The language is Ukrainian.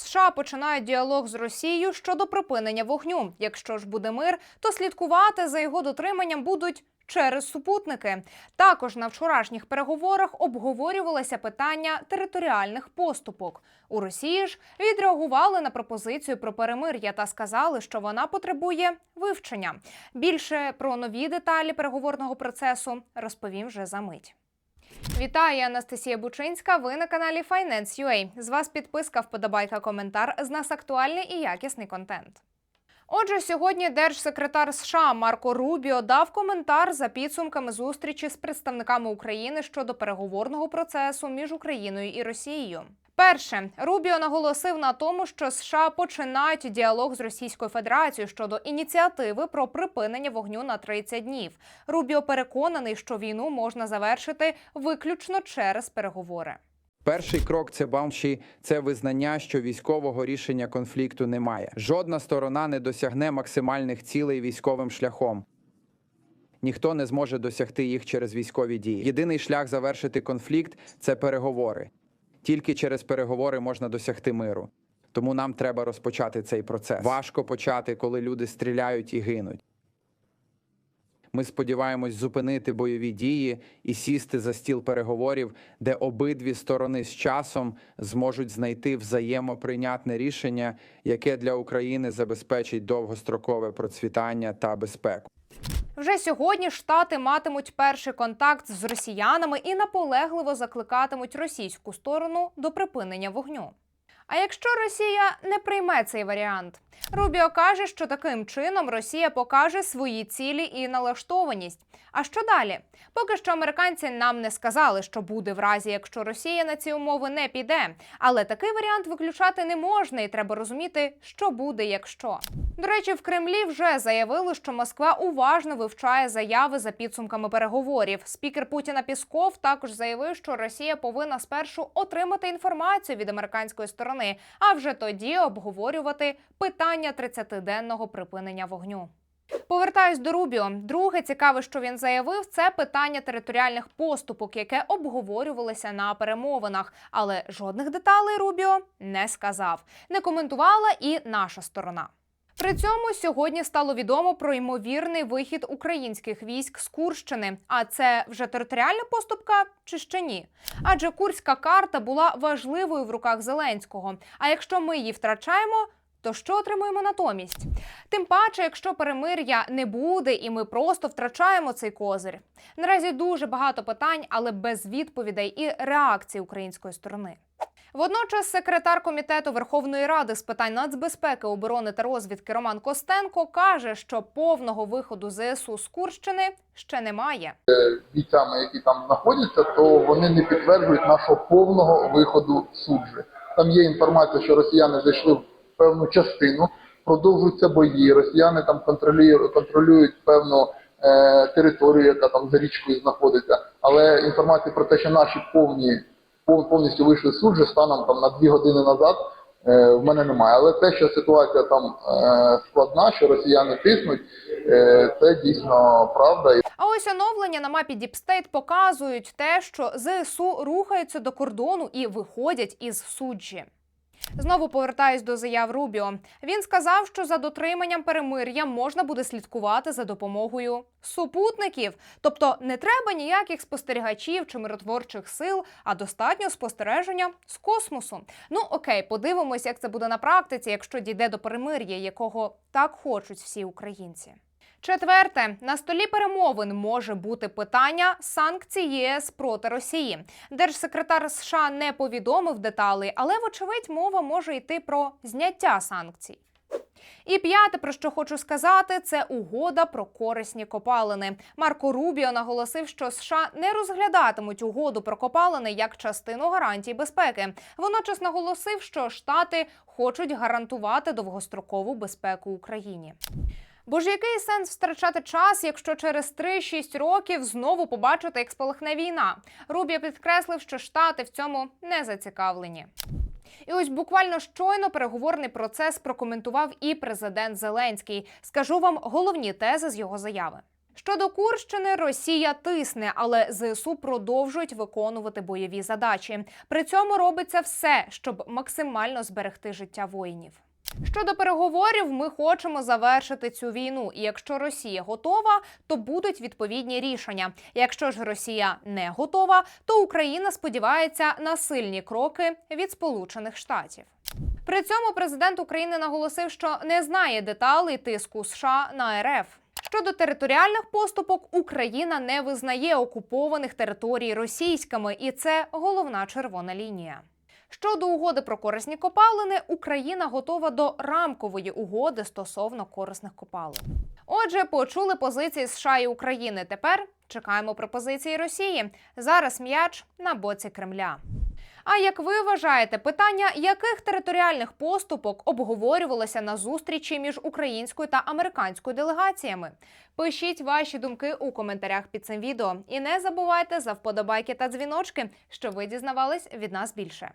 США починають діалог з Росією щодо припинення вогню. Якщо ж буде мир, то слідкувати за його дотриманням будуть. Через супутники також на вчорашніх переговорах обговорювалося питання територіальних поступок. У Росії ж відреагували на пропозицію про перемир'я та сказали, що вона потребує вивчення. Більше про нові деталі переговорного процесу розповім вже за мить. Вітаю, Анастасія Бучинська. Ви на каналі Finance.ua. З вас підписка, вподобайка, коментар. З нас актуальний і якісний контент. Отже, сьогодні держсекретар США Марко Рубіо дав коментар за підсумками зустрічі з представниками України щодо переговорного процесу між Україною і Росією. Перше, Рубіо наголосив на тому, що США починають діалог з Російською Федерацією щодо ініціативи про припинення вогню на 30 днів. Рубіо переконаний, що війну можна завершити виключно через переговори. Перший крок це баунші, це визнання, що військового рішення конфлікту немає. Жодна сторона не досягне максимальних цілей військовим шляхом. Ніхто не зможе досягти їх через військові дії. Єдиний шлях завершити конфлікт це переговори. Тільки через переговори можна досягти миру. Тому нам треба розпочати цей процес. Важко почати, коли люди стріляють і гинуть. Ми сподіваємось зупинити бойові дії і сісти за стіл переговорів, де обидві сторони з часом зможуть знайти взаємоприйнятне рішення, яке для України забезпечить довгострокове процвітання та безпеку. Вже сьогодні штати матимуть перший контакт з росіянами і наполегливо закликатимуть російську сторону до припинення вогню. А якщо Росія не прийме цей варіант, Рубіо каже, що таким чином Росія покаже свої цілі і налаштованість. А що далі? Поки що американці нам не сказали, що буде в разі, якщо Росія на ці умови не піде. Але такий варіант виключати не можна, і треба розуміти, що буде, якщо. До речі, в Кремлі вже заявили, що Москва уважно вивчає заяви за підсумками переговорів. Спікер Путіна Пісков також заявив, що Росія повинна спершу отримати інформацію від американської сторони, а вже тоді обговорювати питання 30-денного припинення вогню. Повертаюсь до Рубіо. Друге цікаве, що він заявив, це питання територіальних поступок, яке обговорювалося на перемовинах. Але жодних деталей Рубіо не сказав. Не коментувала і наша сторона. При цьому сьогодні стало відомо про ймовірний вихід українських військ з Курщини. А це вже територіальна поступка чи ще ні? Адже курська карта була важливою в руках Зеленського. А якщо ми її втрачаємо, то що отримуємо натомість? Тим паче, якщо перемир'я не буде, і ми просто втрачаємо цей козир. Наразі дуже багато питань, але без відповідей і реакції української сторони. Водночас секретар комітету Верховної Ради з питань нацбезпеки, оборони та розвідки Роман Костенко каже, що повного виходу ЗСУ з Курщини ще немає. бійцями, які там знаходяться, то вони не підтверджують нашого повного виходу суджі. Там є інформація, що росіяни зайшли в певну частину, продовжуються бої. Росіяни там контролюють, контролюють певну е, територію, яка там за річкою знаходиться. Але інформації про те, що наші повні пов- повністю вийшли з суджі станом там на дві години назад. е, В мене немає, але те, що ситуація там е, складна, що росіяни тиснуть, е, це дійсно правда. А ось оновлення на мапі Діпстейт показують те, що ЗСУ рухаються до кордону і виходять із суджі. Знову повертаюсь до заяв Рубіо. Він сказав, що за дотриманням перемир'я можна буде слідкувати за допомогою супутників. Тобто не треба ніяких спостерігачів чи миротворчих сил, а достатньо спостереження з космосу. Ну окей, подивимось, як це буде на практиці, якщо дійде до перемир'я, якого так хочуть всі українці. Четверте, на столі перемовин може бути питання санкцій ЄС проти Росії. Держсекретар США не повідомив деталей, але вочевидь мова може йти про зняття санкцій. І п'яте, про що хочу сказати, це угода про корисні копалини. Марко Рубіо наголосив, що США не розглядатимуть угоду про копалини як частину гарантій безпеки. Водночас наголосив, що Штати хочуть гарантувати довгострокову безпеку Україні. Бо ж який сенс втрачати час, якщо через 3-6 років знову побачити, як спалахне війна? Рубіо підкреслив, що штати в цьому не зацікавлені. І ось буквально щойно переговорний процес прокоментував і президент Зеленський. Скажу вам головні тези з його заяви. Щодо Курщини, Росія тисне, але ЗСУ продовжують виконувати бойові задачі. При цьому робиться все, щоб максимально зберегти життя воїнів. Щодо переговорів, ми хочемо завершити цю війну. І якщо Росія готова, то будуть відповідні рішення. Якщо ж Росія не готова, то Україна сподівається на сильні кроки від Сполучених Штатів. При цьому президент України наголосив, що не знає деталей тиску США на РФ. Щодо територіальних поступок, Україна не визнає окупованих територій російськими, і це головна червона лінія. Щодо угоди про корисні копалини, Україна готова до рамкової угоди стосовно корисних копалин. Отже, почули позиції США і України. Тепер чекаємо пропозиції Росії. Зараз м'яч на боці Кремля. А як ви вважаєте, питання яких територіальних поступок обговорювалося на зустрічі між українською та американською делегаціями? Пишіть ваші думки у коментарях під цим відео. І не забувайте за вподобайки та дзвіночки, що ви дізнавались від нас більше.